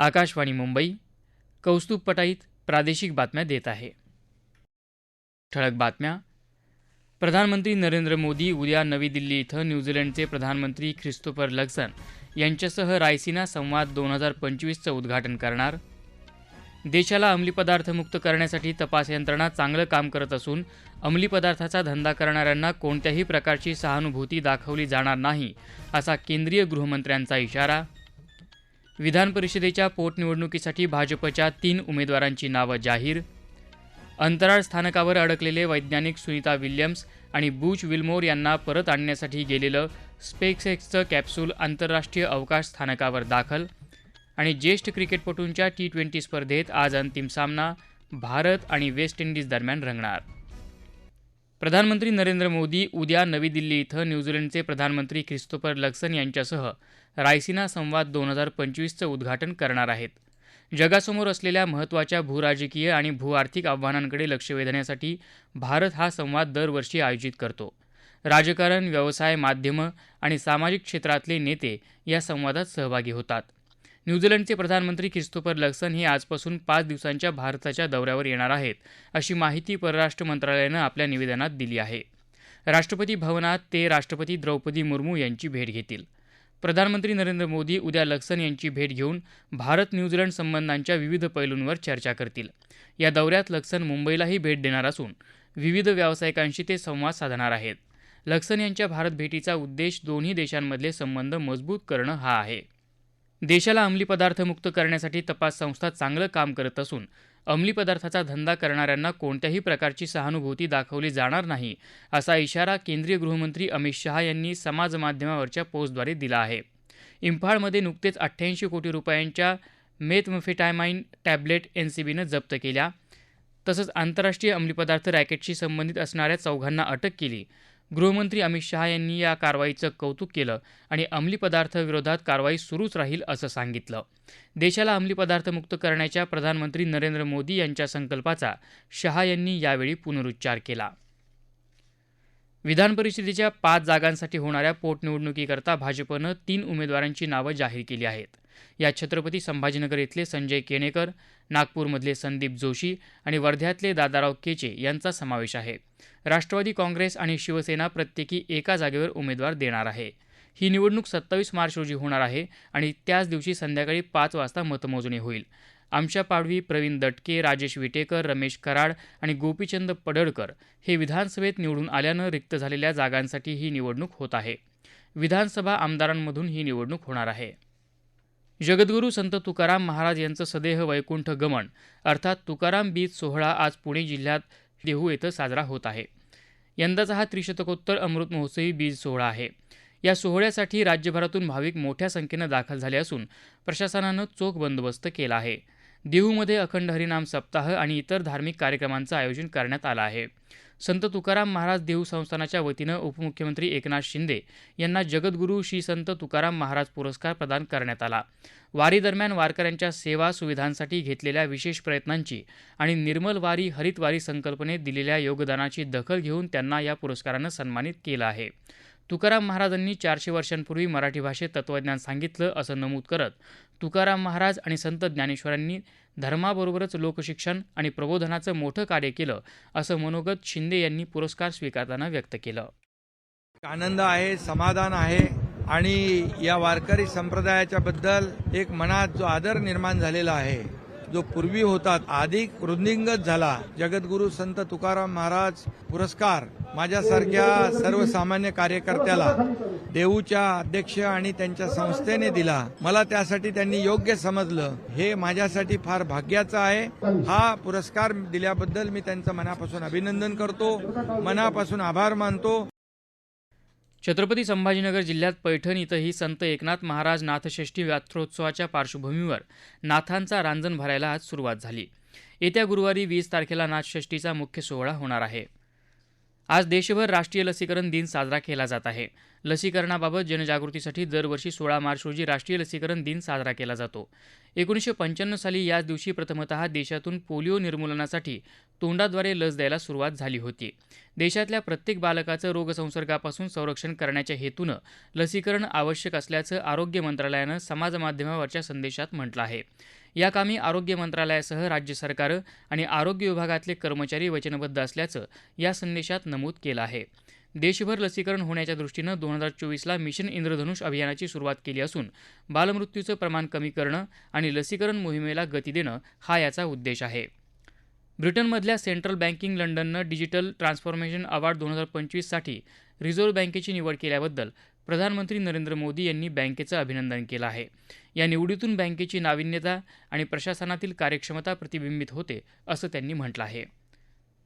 आकाशवाणी मुंबई कौस्तुभ पटाईत प्रादेशिक बातम्या देत आहे. ठळक बातम्या. प्रधानमंत्री नरेंद्र मोदी उद्या नवी दिल्ली इथं न्यूझीलंडचे प्रधानमंत्री ख्रिस्तोफर लक्सन यांच्यासह रायसिना संवाद दोन हजार पंचवीसचं उद्घाटन करणार. देशाला अंमली पदार्थमुक्त करण्यासाठी तपास यंत्रणा चांगलं काम करत असून अंमली पदार्थाचा धंदा करणाऱ्यांना कोणत्याही प्रकारची सहानुभूती दाखवली जाणार नाही असा केंद्रीय गृहमंत्र्यांचा इशारा. विधान परिषदेच्या पोटनिवडणुकीसाठी भाजपच्या तीन उमेदवारांची नावं जाहीर. अंतराळ स्थानकावर अडकलेले वैज्ञानिक सुनीता विल्यम्स आणि बुच विल्मोर यांना परत आणण्यासाठी गेलेलं स्पेक्सएक्सचं कॅप्सूल आंतरराष्ट्रीय अवकाश स्थानकावर दाखल. आणि ज्येष्ठ क्रिकेटपटूंच्या टी ट्वेंटी स्पर्धेत आज अंतिम सामना भारत आणि वेस्ट इंडिज दरम्यान रंगणार. प्रधानमंत्री नरेंद्र मोदी उद्या नवी दिल्ली इथं न्यूझीलंडचे प्रधानमंत्री क्रिस्तोफर लक्सन यांच्यासह रायसिना संवाद दोन हजार पंचवीसचं उद्घाटन करणार आहेत. जगासमोर असलेल्या महत्त्वाच्या भूराजकीय आणि भूआर्थिक आव्हानांकडे लक्ष वेधण्यासाठी भारत हा संवाद दरवर्षी आयोजित करतो. राजकारण व्यवसाय माध्यमं आणि सामाजिक क्षेत्रातले नेते या संवादात सहभागी होतात. न्यूझीलंडचे प्रधानमंत्री ख्रिस्तोफर लक्सन हे आजपासून पाच दिवसांच्या भारताच्या दौऱ्यावर येणार आहेत अशी माहिती परराष्ट्र मंत्रालयानं आपल्या निवेदनात दिली आहे. राष्ट्रपती भवनात ते राष्ट्रपती द्रौपदी मुर्मू यांची भेट घेतील. प्रधानमंत्री नरेंद्र मोदी उद्या लक्सन यांची भेट घेऊन भारत न्यूझीलंड संबंधांच्या विविध पैलूंवर चर्चा करतील. या दौऱ्यात लक्सन मुंबईलाही भेट देणार असून विविध व्यावसायिकांशी ते संवाद साधणार आहेत. लक्सन यांच्या भारत भेटीचा उद्देश दोन्ही देशांमधले संबंध मजबूत करणं हा आहे. देशाला अंमली पदार्थ मुक्त करण्यासाठी तपास संस्था चांगलं काम करत असून अंमली पदार्थाचा धंदा करणाऱ्यांना कोणत्याही प्रकारची सहानुभूती दाखवली जाणार नाही असा इशारा केंद्रीय गृहमंत्री अमित शहा यांनी समाजमाध्यमावरच्या पोस्टद्वारे दिला आहे. इम्फाळमध्ये नुकतेच अठ्ठ्याऐंशी कोटी रुपयांच्या मेथमफेटायमाइन टॅबलेट एन सी बीनं जप्त केल्या. तसंच आंतरराष्ट्रीय अंमली पदार्थ रॅकेटशी संबंधित असणाऱ्या चौघांना अटक केली. गृहमंत्री अमित शहा यांनी या कारवाईचं कौतुक केलं आणि अंमली पदार्थाविरोधात कारवाई सुरूच राहील असं सांगितलं. देशाला अंमली पदार्थ मुक्त करण्याच्या प्रधानमंत्री नरेंद्र मोदी यांच्या संकल्पाचा शहा यांनी यावेळी पुनरुच्चार केला. विधान परिषदेच्या पाच जागांसाठी होणाऱ्या पोटनिवडणुकीकरता भाजपनं तीन उमेदवारांची नावं जाहीर केली आहेत. या छत्रपती संभाजीनगर इथले संजय केणेकर नागपूरमधले संदीप जोशी आणि वर्ध्यातले दादाराव केचे यांचा समावेश आहे. राष्ट्रवादी काँग्रेस आणि शिवसेना प्रत्येकी एका जागेवर उमेदवार देणार आहे. ही निवडणूक सत्तावीस मार्च रोजी होणार आहे आणि त्याच दिवशी संध्याकाळी पाच वाजता मतमोजणी होईल. आमच्या पाडवी प्रवीण दटके राजेश विटेकर रमेश कराड आणि गोपीचंद पडळकर हे विधानसभेत निवडून आल्यानं रिक्त झालेल्या जागांसाठी ही निवडणूक होत आहे. विधानसभा आमदारांमधून ही निवडणूक होणार आहे. जगद्गुरू संत तुकाराम महाराज यांचं सदेह वैकुंठ गमन अर्थात तुकाराम बीज सोहळा आज पुणे जिल्ह्यात देहू येथे साजरा होत आहे. यंदाचा हा त्रिशतकोत्तर अमृत महोत्सवी बीज सोहळा आहे. या सोहळ्यासाठी राज्यभरातून भाविक मोठ्या संख्येनं दाखल झाले असून प्रशासनानं चोख बंदोबस्त केला आहे. देहूमध्ये अखंड हरिनाम सप्ताह आणि इतर धार्मिक कार्यक्रमांचं आयोजन करण्यात आलं आहे. संत तुकाराम महाराज देहू संस्थानाच्या वतीनं उपमुख्यमंत्री एकनाथ शिंदे यांना जगद्गुरू श्री संत तुकाराम महाराज पुरस्कार प्रदान करण्यात आला. वारी दरम्यान वारकऱ्यांच्या सेवा सुविधांसाठी घेतलेल्या विशेष प्रयत्नांची आणि निर्मल वारी हरित वारी संकल्पनेत दिलेल्या योगदानाची दखल घेऊन त्यांना या पुरस्कारानं सन्मानित केलं आहे. तुकाराम महाराजांनी चारशे वर्षांपूर्वी मराठी भाषेत तत्त्वज्ञान सांगितलं असं नमूद करत तुकाराम महाराज आणि संत ज्ञानेश्वरांनी धर्माबरोबरच लोकशिक्षण आणि प्रबोधनाचं मोठं कार्य केलं असं मनोगत शिंदे यांनी पुरस्कार स्वीकारताना व्यक्त केलं. आनंद आहे समाधान आहे आणि या वारकरी संप्रदायाच्या बद्दल एक मनात जो आदर निर्माण झालेला आहे जो पूर्वी होता अधिक वृद्धिंगत झाला. जगद्गुरु संत तुकाराम महाराज पुरस्कार माझ्यासारख्या सर्वसामान्य कार्यकर्त्याला देऊच्या अध्यक्ष आणि त्यांच्या संस्थेने दिला. मला त्यासाठी त्यांनी योग्य समजलं. हे माझ्यासाठी फार भाग्याचं आहे. हा पुरस्कार दिल्याबद्दल मी त्यांचं मनापासून अभिनंदन करतो. मनापासून आभार मानतो. छत्रपती संभाजीनगर जिल्ह्यात पैठण इथंही संत एकनाथ महाराज नाथषष्ठी व्यात्रोत्सवाच्या पार्श्वभूमीवर नाथांचा रांजण भरायला आज सुरुवात झाली. येत्या गुरुवारी वीस तारखेला नाथषष्ठीचा मुख्य सोहळा होणार आहे. आज देशभर राष्ट्रीय लसीकरण दिन साजरा केला जात आहे. लसीकरणाबाबत जनजागृतीसाठी दरवर्षी सोळा मार्च रोजी राष्ट्रीय लसीकरण दिन साजरा केला जातो. एकोणीसशे पंच्याण्णव साली याच दिवशी प्रथमतः देशातून पोलिओ निर्मूलनासाठी तोंडाद्वारे लस द्यायला सुरुवात झाली होती. देशातल्या प्रत्येक बालकाचं रोगसंसर्गापासून संरक्षण करण्याच्या हेतूनं लसीकरण आवश्यक असल्याचं आरोग्य मंत्रालयानं समाजमाध्यमावरच्या संदेशात म्हटलं आहे. या कामी आरोग्य मंत्रालयासह राज्य सरकारं आणि आरोग्य विभागातले कर्मचारी वचनबद्ध असल्याचं या संदेशात नमूद केलं आहे. देशभर लसीकरण होण्याच्या दृष्टीनं दोन हजार चोवीसला मिशन इंद्रधनुष अभियानाची सुरुवात केली असून बालमृत्यूचं प्रमाण कमी करणं आणि लसीकरण मोहिमेला गती देणं हा याचा उद्देश आहे. ब्रिटनमधल्या सेंट्रल बँकिंग लंडननं डिजिटल ट्रान्सफॉर्मेशन अवॉर्ड दोन हजार पंचवीससाठी रिझर्व्ह बँकेची निवड केल्याबद्दल प्रधानमंत्री नरेंद्र मोदी यांनी बँकेचं अभिनंदन केलं आहे. या निवडीतून बँकेची नाविन्यता आणि प्रशासनातील कार्यक्षमता प्रतिबिंबित होते असं त्यांनी म्हटलं आहे.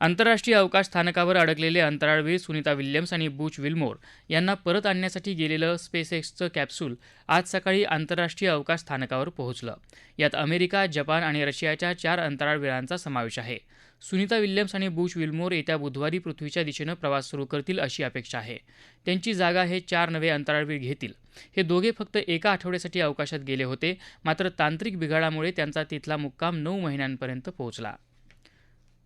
आंतरराष्ट्रीय अवकाश स्थानकावर अडकलेले अंतराळवीर सुनीता विल्यम्स आणि बुच विल्मोर यांना परत आणण्यासाठी गेलेलं स्पेस एक्सचं कॅप्सूल आज सकाळी आंतरराष्ट्रीय अवकाश स्थानकावर पोहोचलं. यात अमेरिका जपान आणि रशियाच्या चार अंतराळवीरांचा समावेश आहे. सुनीता विल्यम्स आणि बुच विल्मोर येत्या बुधवारी पृथ्वीच्या दिशेनं प्रवास सुरू करतील अशी अपेक्षा आहे. त्यांची जागा हे चार नवे अंतराळवीर घेतील. हे दोघे फक्त एका आठवड्यासाठी अवकाशात गेले होते मात्र तांत्रिक बिघाडामुळे त्यांचा तिथला मुक्काम नऊ महिन्यांपर्यंत पोहोचला.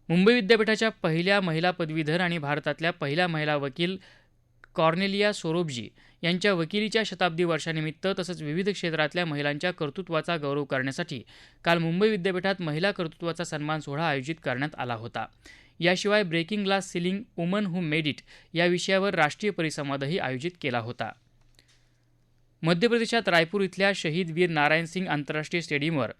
मुंबई विद्यापीठाच्या पहिल्या महिला पदवीधर आणि भारतातल्या पहिल्या महिला वकील कॉर्नेलिया सोरोबजी यांच्या वकिलीच्या शताब्दी वर्षानिमित्त तसंच विविध क्षेत्रातल्या महिलांच्या कर्तृत्वाचा गौरव करण्यासाठी काल मुंबई विद्यापीठात महिला कर्तृत्वाचा सन्मान सोहळा आयोजित करण्यात आला होता. याशिवाय breaking glass ceiling woman who made it या विषयावर राष्ट्रीय परिसंवादही आयोजित केला होता. मध्य प्रदेशात रायपूर इथल्या शहीद वीर नारायण सिंग आंतरराष्ट्रीय स्टेडियमवर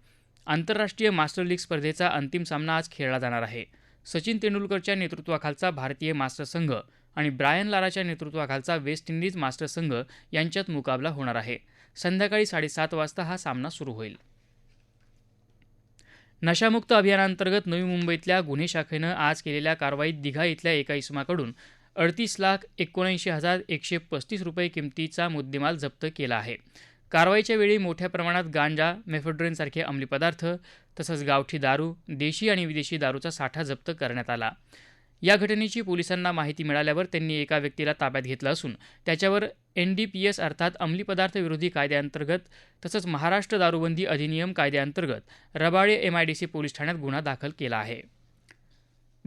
आंतरराष्ट्रीय मास्टर लीग स्पर्धेचा अंतिम सामना आज खेळला जाणार आहे. सचिन तेंडुलकरच्या नेतृत्वाखालचा भारतीय मास्टर संघ आणि ब्रायन लाराच्या नेतृत्वाखालचा वेस्ट इंडिज मास्टर संघ यांच्यात मुकाबला होणार आहे. संध्याकाळी साडेसात वाजता हा सामना सुरू होईल. नशामुक्त अभियानांतर्गत नवी मुंबईतल्या गुन्हे शाखेनं आज केलेल्या कारवाईत दिघा इथल्या एका इसमाकडून अडतीस लाख एकोणऐंशी हजार एकशे पस्तीस रुपये किमतीचा मुद्देमाल जप्त केला आहे. कारवाईच्या वेळी मोठ्या प्रमाणात गांजा मेफोड्रेनसारखे अंमली पदार्थ तसंच गावठी दारू देशी आणि विदेशी दारूचा साठा जप्त करण्यात आला. या घटनेची पोलिसांना माहिती मिळाल्यावर त्यांनी एका व्यक्तीला ताब्यात घेतलं असून त्याच्यावर एन डी पी एस अर्थात अंमली पदार्थ विरोधी कायद्याअंतर्गत तसंच महाराष्ट्र दारूबंदी अधिनियम कायद्याअंतर्गत रबाळे एमआयडीसी पोलीस ठाण्यात गुन्हा दाखल केला आहे.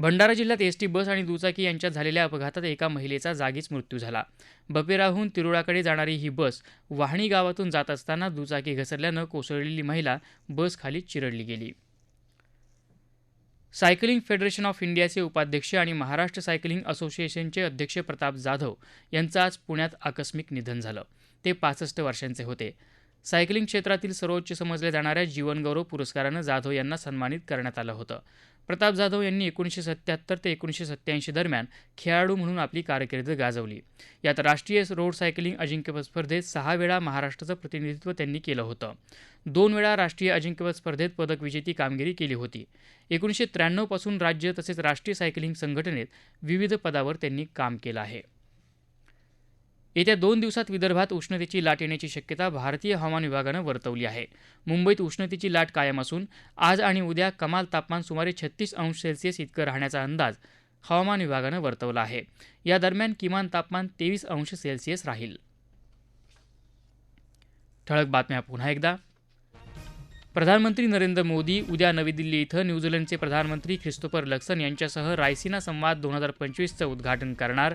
भंडारा जिल्ह्यात एस टी बस आणि दुचाकी यांच्यात झालेल्या अपघातात एका महिलेचा जागीच मृत्यू झाला. बपेराहून तिरुळाकडे जाणारी ही बस वाहणी गावातून जात असताना दुचाकी घसरल्यानं कोसळलेली महिला बसखाली चिरडली गेली. सायकलिंग फेडरेशन ऑफ इंडियाचे उपाध्यक्ष आणि महाराष्ट्र सायकलिंग असोसिएशनचे अध्यक्ष प्रताप जाधव यांचं आज पुण्यात आकस्मिक निधन झालं. ते पासष्ट वर्षांचे होते. सायकलिंग क्षेत्रातील सर्वोच्च समजल्या जाणाऱ्या जीवनगौरव पुरस्कारानं जाधव यांना सन्मानित करण्यात आलं होतं. प्रताप जाधव यांनी एकोणीसशे सत्याहत्तर ते एकोणीसशे सत्त्याऐंशी दरम्यान खेळाडू म्हणून आपली कारकीर्द गाजवली. यात राष्ट्रीय रोड सायकलिंग अजिंक्यपद स्पर्धेत सहा वेळा महाराष्ट्राचं प्रतिनिधित्व त्यांनी केलं होतं. दोन वेळा राष्ट्रीय अजिंक्यपद स्पर्धेत पदक विजेती कामगिरी केली होती. एकोणीसशे त्र्याण्णवपासून राज्य तसेच राष्ट्रीय सायकलिंग संघटनेत विविध पदावर त्यांनी काम केलं आहे. येत्या दोन दिवसात विदर्भात उष्णतेची लाट येण्याची शक्यता भारतीय हवामान विभागानं वर्तवली आहे. मुंबईत उष्णतेची लाट कायम असून आज आणि उद्या कमाल तापमान सुमारे छत्तीस अंश सेल्सिअस इतकं राहण्याचा अंदाज हवामान विभागानं वर्तवला आहे. या दरम्यान किमान तापमान तेवीस अंश सेल्सिअस राहील. ठळक बातम्या पुन्हा एकदा. प्रधानमंत्री नरेंद्र मोदी उद्या नवी दिल्ली इथं न्यूझीलंडचे प्रधानमंत्री ख्रिस्तोफर लक्सन यांच्यासह रायसिना संवाद दोन हजार पंचवीसचं उद्घाटन करणार.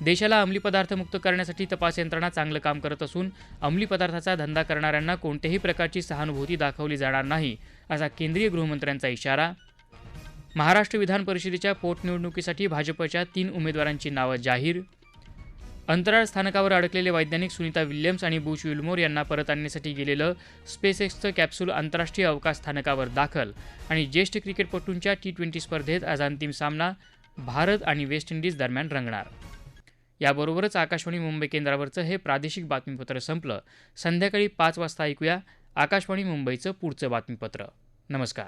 देशाला अंमली पदार्थ मुक्त करण्यासाठी तपास यंत्रणा चांगलं काम करत असून अंमली पदार्थाचा धंदा करणाऱ्यांना कोणत्याही प्रकारची सहानुभूती दाखवली जाणार नाही असा केंद्रीय गृहमंत्र्यांचा इशारा. महाराष्ट्र विधान परिषदेच्या पोटनिवडणुकीसाठी भाजपच्या तीन उमेदवारांची नावं जाहीर. अंतराळ स्थानकावर अडकलेले वैज्ञानिक सुनीता विल्यम्स आणि बुश विल्मोर यांना परत आणण्यासाठी गेलेलं स्पेस एक्सचं कॅप्सूल आंतरराष्ट्रीय अवकाश स्थानकावर दाखल. आणि ज्येष्ठ क्रिकेटपटूंच्या टी ट्वेंटी स्पर्धेत आज अंतिम सामना भारत आणि वेस्ट इंडिज दरम्यान रंगणार. याबरोबरच आकाशवाणी मुंबई केंद्रावरचं हे प्रादेशिक बातमीपत्र संपलं. संध्याकाळी पाच वाजता ऐकूया आकाशवाणी मुंबईचं पुढचं बातमीपत्र. नमस्कार.